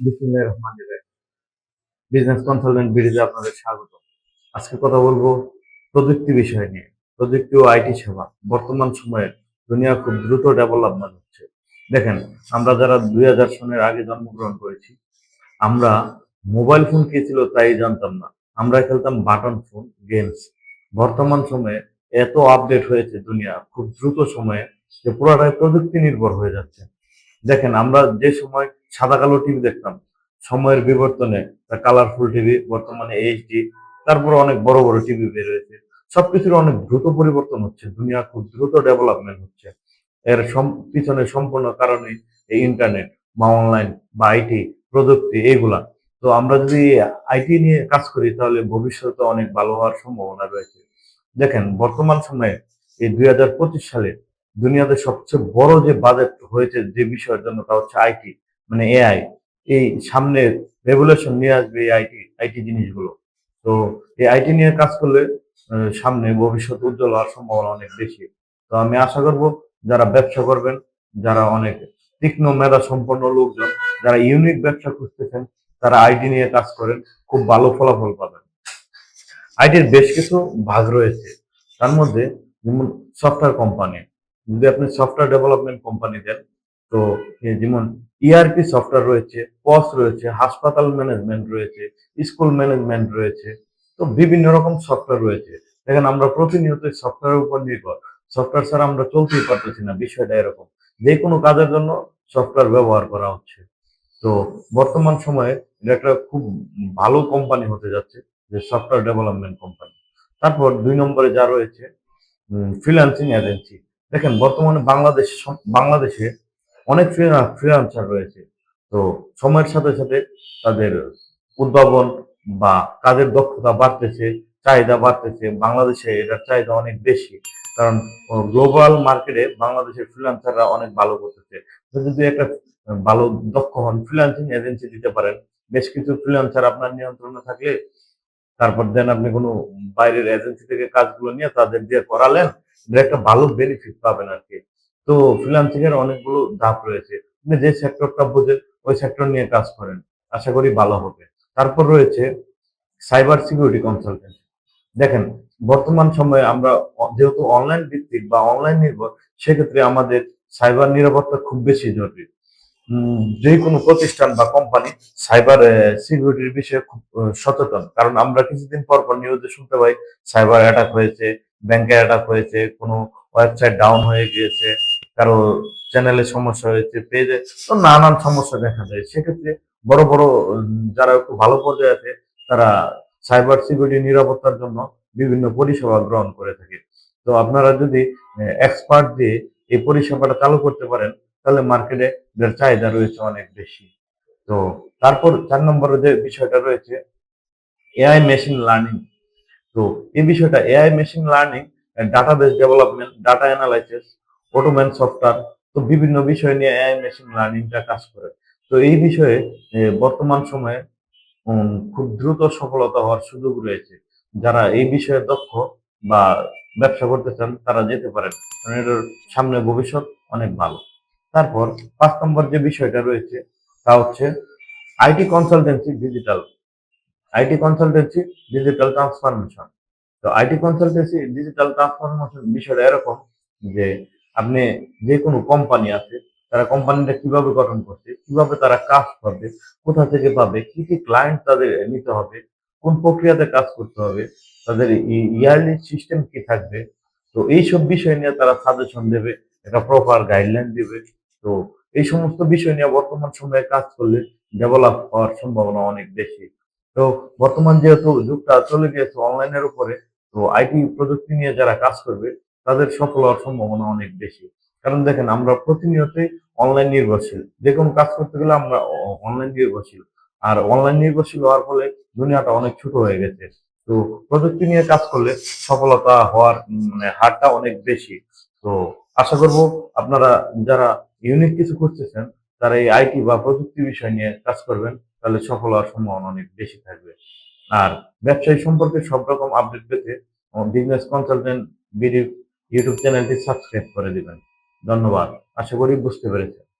Business আপনাদের স্বাগত। আজকে কথা বলব প্রযুক্তি বিষয় নিয়ে। প্রযুক্তি ও আইটি সেবা বর্তমান সময়ে দুনিয়া খুব দ্রুত হচ্ছে। দেখেন, আমরা যারা দুই হাজার সনের আগে জন্মগ্রহণ করেছি, আমরা মোবাইল ফোন কি ছিল তাই জানতাম না। আমরা খেলতাম বাটন ফোন গেমস বর্তমান সময়ে এত আপডেট হয়েছে দুনিয়া খুব দ্রুত সময়ে যে পুরোটাই প্রযুক্তি নির্ভর হয়ে যাচ্ছে। দেখেন, আমরা যে সময় সাদা কালো টিভি দেখতাম। সময়ের বিবর্তনে কালারফুল টিভি, বর্তমানে এইচডি তারপরে অনেক বড় বড় টিভি বের হয়েছে। সবকিছুর অনেক দ্রুত পরিবর্তন হচ্ছে, দুনিয়া খুব দ্রুত ডেভেলপমেন্ট হচ্ছে। এর পিছনে সম্পূর্ণ কারণে এই ইন্টারনেট বা অনলাইন বা আইটি প্রযুক্তি, এইগুলা। তো আমরা যদি আইটি নিয়ে কাজ করি, তাহলে ভবিষ্যতে অনেক ভালো হওয়ার সম্ভাবনা রয়েছে। দেখেন, বর্তমান সময়ে এই দুই হাজার পঁচিশ সালে দুনিয়াতে সবচেয়ে বড় যে বাজেট হয়েছে যে বিষয়ের জন্য তা হচ্ছে আইটি মানে এআই এই সামনে রেভুলেশন নিয়ে আসবে এই আইটি আইটি জিনিসগুলো। তো এই আইটি নিয়ে কাজ করলে সামনে ভবিষ্যৎ উজ্জ্বল হওয়ার সম্ভাবনা অনেক বেশি। তো আমি আশা করব যারা ব্যবসা করবেন, যারা অনেক তীক্ষ্ণ মেধা সম্পন্ন লোকজন, যারা ইউনিক ব্যবসা খুঁজতেছেন, তারা আইটি নিয়ে কাজ করেন, খুব ভালো ফলাফল পাবেন। আইটির বেশ কিছু ভাগ রয়েছে। তার মধ্যে যেমন সফটওয়্যার কোম্পানি যদি আপনি সফটওয়্যার ডেভেলপমেন্ট কোম্পানি দেন তো যেমন ইআরপি সফটওয়্যার রয়েছে পস রয়েছে, হাসপাতাল ম্যানেজমেন্ট রয়েছে স্কুল ম্যানেজমেন্ট রয়েছে, তো বিভিন্ন রকম সফটওয়্যার রয়েছে। দেখেন আমরা প্রতিনিয়ত সফটওয়্যারের উপর নির্ভর। সফটওয়্যার ছাড়া আমরা চলতেই পারতেছি না, বিষয়টা এরকম। যে কোনো কাজের জন্য সফটওয়্যার ব্যবহার করা হচ্ছে। তো বর্তমান সময়ে এটা একটা খুব ভালো কোম্পানি হতে যাচ্ছে, যে সফটওয়্যার ডেভেলপমেন্ট কোম্পানি তারপর দুই নম্বরে যা রয়েছে ফ্রিল্যান্সিং এজেন্সি দেখেন বর্তমানে বাংলাদেশ, বাংলাদেশে অনেক ফ্রিল্যান্সার রয়েছে। তো সময়ের সাথে সাথে তাদের উদ্ভাবন বা কাজের দক্ষতা বাড়তেছে, চাহিদা বাড়তেছে। বাংলাদেশে এটার চাহিদা অনেক বেশি। কারণ গ্লোবাল মার্কেটে বাংলাদেশের ফ্রিল্যান্সাররা অনেক ভালো করতেছে। যদি একটা ভালো দক্ষ হন ফ্রিল্যান্সিং এজেন্সি দিতে পারেন। বেশ কিছু ফ্রিল্যান্সার আপনার নিয়ন্ত্রণে থাকলে, তারপর দেন আপনি কোনো বাইরের এজেন্সি থেকে কাজগুলো নিয়ে তাদের দিয়ে করালেন একটা ভালো বেনিফিট পাবেন আর কি তো ফ্রিল্যান্সিং এর অনেকগুলো ধাপ রয়েছে। আপনি যে সেক্টরটা বোঝেন, ওই সেক্টর নিয়ে কাজ করেন। আশা করি ভালো হবে। তারপর রয়েছে সাইবার সিকিউরিটি কনসালটেন্সি দেখেন, বর্তমান সময়ে আমরা যেহেতু অনলাইন ভিত্তিক বা অনলাইন নির্ভর, সেক্ষেত্রে আমাদের সাইবার নিরাপত্তা খুব বেশি জরুরি। যে কোনো প্রতিষ্ঠান বা কোম্পানি সাইবার সিকিউরিটির বিষয়ে খুব সচেতন। কারণ আমরা কিছুদিন পর পর নিউজে শুনতে পাই সাইবার অ্যাটাক হয়েছে ব্যাংকে অ্যাটাক হয়েছে, কোনো ওয়েবসাইট ডাউন হয়ে গিয়েছে। কারও চ্যানেলে সমস্যা হয়েছে পেজে তো নানান সমস্যা দেখা যায় সেক্ষেত্রে বড় বড়, যারা একটু ভালো পর্যায়ে আছে, তারা সাইবার সিকিউরিটি নিরাপত্তার জন্য বিভিন্ন পরিষেবা গ্রহণ করে থাকে। তো আপনারা যদি এক্সপার্ট দিয়ে এই পরিষেবাটা চালু করতে পারেন, তাহলে মার্কেটে এটার চাহিদা রয়েছে অনেক বেশি। তো তারপর চার নম্বরে যে বিষয়টা রয়েছে এআই মেশিন লার্নিং তো এই বিষয়টা AI machine learning database development data analysis automation software তো বিভিন্ন বিষয় নিয়ে এআই মেশিন লার্নিংটা কাজ করে। তো এই বিষয়ে বর্তমান সময়ে খুব দ্রুত সফলতা হওয়ার সুযোগ রয়েছে। যারা এই বিষয়ে দক্ষ বা ব্যবসা করতে চান, তারা যেতে পারেন। কারণ এটার সামনে ভবিষ্যৎ অনেক ভালো। তারপর, পাঁচ নম্বর যে বিষয়টা রয়েছে, তা হচ্ছে IT consultancy digital IT consultancy digital transformation তো আইটি কনসালটেন্সি ডিজিটাল ট্রান্সফরমেশন বিষয়টা এরকম যে আপনি যে কোনো কোম্পানি আছে, তারা কোম্পানিটা কীভাবে গঠন করছে, কীভাবে তারা কাজ করবে, কোথা থেকে পাবে, কি কি ক্লায়েন্ট তাদের নিতে হবে, কোন প্রক্রিয়াতে কাজ করতে হবে, তাদের ইয়ারলি সিস্টেম কি থাকবে, তো এইসব বিষয় নিয়ে তারা সাজেশন দেবে, একটা প্রপার গাইডলাইন দেবে, তো এই সমস্ত বিষয় নিয়ে বর্তমান সময়ে কাজ করলে ডেভেলপ হওয়ার সম্ভাবনা অনেক বেশি। তো বর্তমান যেহেতু যুগটা চলে গিয়েছে অনলাইনের উপরে, তো আইটি প্রযুক্তি নিয়ে যারা কাজ করবে তাদের সফল হওয়ার সম্ভাবনা অনেক বেশি। কারণ দেখেন, আমরা প্রতিনিয়তই অনলাইন নির্ভরশীল। যে কোনো কাজ করতে গেলে আমরা অনলাইন নির্ভরশীল। আর অনলাইন নির্ভরশীল হওয়ার ফলে দুনিয়াটা অনেক ছোট হয়ে গেছে। তো প্রযুক্তি নিয়ে কাজ করলে সফলতা হওয়ার মানে হারটা অনেক বেশি। তো আশা করব আপনারা যারা ইউনিক কিছু করতেছেন তারা এই আইটি বা প্রযুক্তি বিষয় নিয়ে কাজ করবেন, তাহলে সফল হওয়ার সম্ভাবনা অনেক বেশি থাকবে। আর ব্যবসায়ী সম্পর্কে সব রকম আপডেট পেতে বিজনেস কনসালটেন্ট বিডি ইউটিউব চ্যানেলটি সাবস্ক্রাইব করে দিবেন। ধন্যবাদ। আশা করি বুঝতে পেরেছেন।